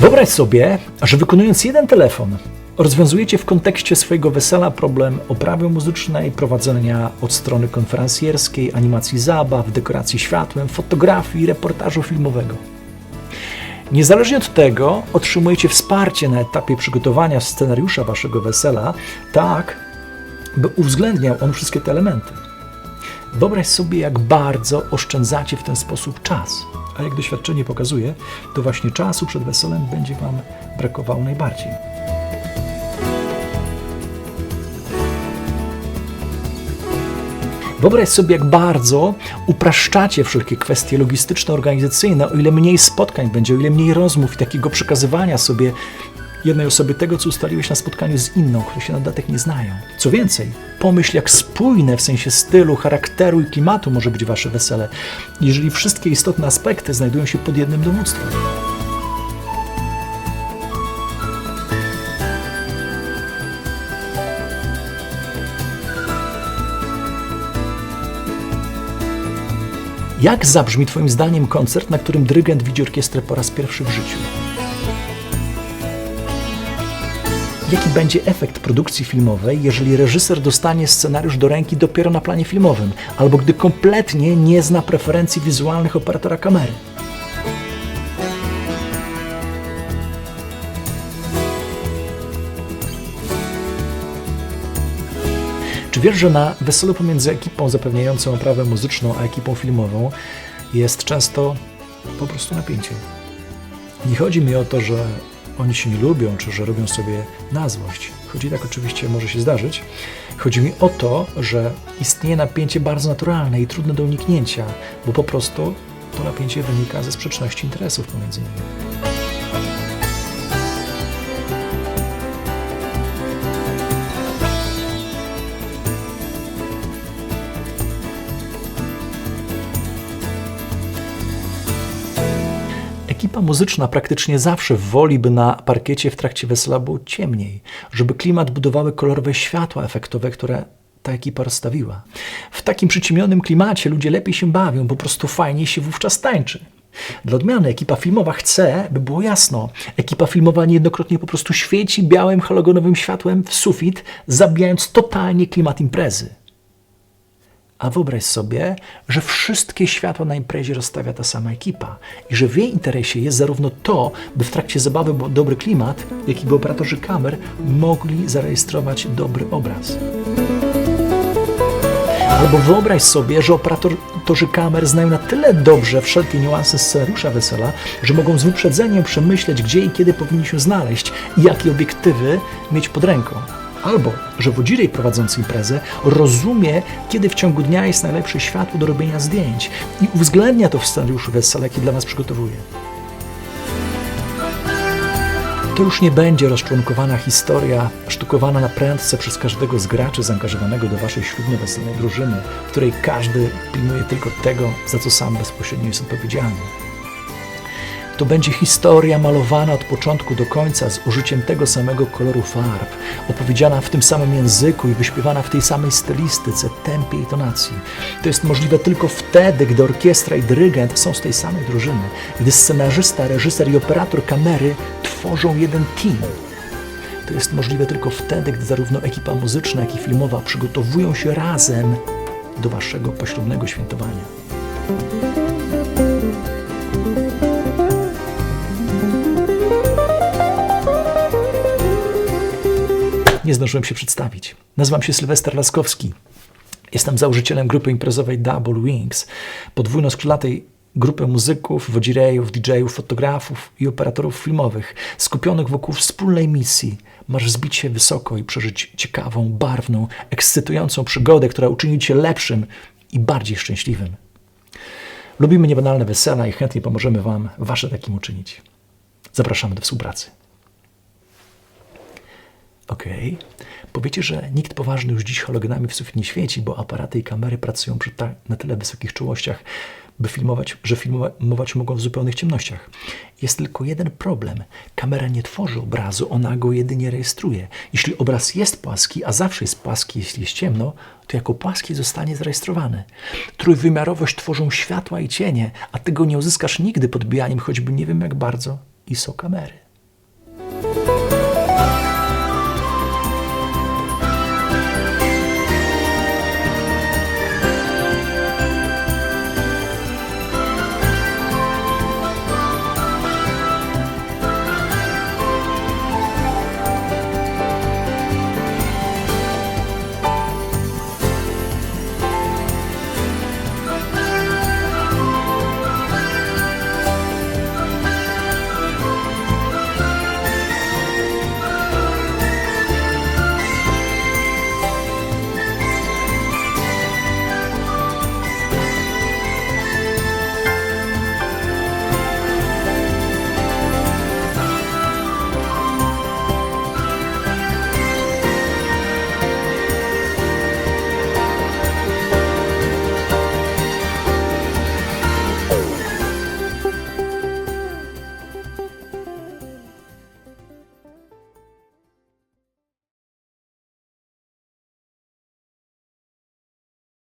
Wyobraź sobie, że wykonując jeden telefon, rozwiązujecie w kontekście swojego wesela problem oprawy muzycznej, prowadzenia od strony konferencjerskiej, animacji zabaw, dekoracji światłem, fotografii, reportażu filmowego. Niezależnie od tego, otrzymujecie wsparcie na etapie przygotowania scenariusza waszego wesela, tak, by uwzględniał on wszystkie te elementy. Wyobraź sobie, jak bardzo oszczędzacie w ten sposób czas. A jak doświadczenie pokazuje, to właśnie czasu przed weselem będzie Wam brakowało najbardziej. Wyobraź sobie, jak bardzo upraszczacie wszelkie kwestie logistyczno-organizacyjne, o ile mniej spotkań będzie, o ile mniej rozmów i takiego przekazywania sobie jednej osoby tego, co ustaliłeś na spotkaniu z inną, które się na dodatek nie znają. Co więcej, pomyśl, jak spójne w sensie stylu, charakteru i klimatu może być wasze wesele, jeżeli wszystkie istotne aspekty znajdują się pod jednym dowództwem. Jak zabrzmi Twoim zdaniem koncert, na którym dyrygent widzi orkiestrę po raz pierwszy w życiu? Jaki będzie efekt produkcji filmowej, jeżeli reżyser dostanie scenariusz do ręki dopiero na planie filmowym, albo gdy kompletnie nie zna preferencji wizualnych operatora kamery? Czy wiesz, że na weselu pomiędzy ekipą zapewniającą oprawę muzyczną a ekipą filmową jest często po prostu napięcie? Nie chodzi mi o to, że oni się nie lubią, czy że robią sobie na złość. Chodzi tak oczywiście, może się zdarzyć. Chodzi mi o to, że istnieje napięcie bardzo naturalne i trudne do uniknięcia, bo po prostu to napięcie wynika ze sprzeczności interesów pomiędzy nimi. Ekipa muzyczna praktycznie zawsze woli, by na parkiecie w trakcie wesela było ciemniej, żeby klimat budowały kolorowe światła efektowe, które ta ekipa rozstawiła. W takim przyciemnionym klimacie ludzie lepiej się bawią, po prostu fajniej się wówczas tańczy. Dla odmiany ekipa filmowa chce, by było jasno, ekipa filmowa niejednokrotnie po prostu świeci białym halogenowym światłem w sufit, zabijając totalnie klimat imprezy. A wyobraź sobie, że wszystkie światła na imprezie rozstawia ta sama ekipa i że w jej interesie jest zarówno to, by w trakcie zabawy był dobry klimat, jak i by operatorzy kamer mogli zarejestrować dobry obraz. Albo wyobraź sobie, że operatorzy kamer znają na tyle dobrze wszelkie niuanse scenariusza wesela, że mogą z wyprzedzeniem przemyśleć, gdzie i kiedy powinni się znaleźć i jakie obiektywy mieć pod ręką. Albo, że wodzirej prowadzący imprezę rozumie, kiedy w ciągu dnia jest najlepsze światło do robienia zdjęć i uwzględnia to w scenariuszu wesela, jaki dla nas przygotowuje. To już nie będzie rozczłonkowana historia, sztukowana na prędce przez każdego z graczy zaangażowanego do waszej ślubno-weselnej drużyny, w której każdy pilnuje tylko tego, za co sam bezpośrednio jest odpowiedzialny. To będzie historia malowana od początku do końca z użyciem tego samego koloru farb, opowiedziana w tym samym języku i wyśpiewana w tej samej stylistyce, tempie i tonacji. To jest możliwe tylko wtedy, gdy orkiestra i dyrygent są z tej samej drużyny, gdy scenarzysta, reżyser i operator kamery tworzą jeden team. To jest możliwe tylko wtedy, gdy zarówno ekipa muzyczna, jak i filmowa przygotowują się razem do waszego poślubnego świętowania. Nie zdążyłem się przedstawić. Nazywam się Sylwester Laskowski. Jestem założycielem grupy imprezowej Double Wings, podwójno-skrzydlatej grupy muzyków, wodzirejów, DJ-ów, fotografów i operatorów filmowych skupionych wokół wspólnej misji. Masz zbić się wysoko i przeżyć ciekawą, barwną, ekscytującą przygodę, która uczyni cię lepszym i bardziej szczęśliwym. Lubimy niebanalne wesela i chętnie pomożemy Wam Wasze takim uczynić. Zapraszamy do współpracy. Okej. Powiecie, że nikt poważny już dziś halogenami w sufit nie świeci, bo aparaty i kamery pracują przy ta, na tyle wysokich czułościach, by filmować, że filmować mogą w zupełnych ciemnościach. Jest tylko jeden problem. Kamera nie tworzy obrazu, ona go jedynie rejestruje. Jeśli obraz jest płaski, a zawsze jest płaski, jeśli jest ciemno, to jako płaski zostanie zarejestrowany. Trójwymiarowość tworzą światła i cienie, a tego nie uzyskasz nigdy podbijaniem choćby nie wiem jak bardzo ISO kamery.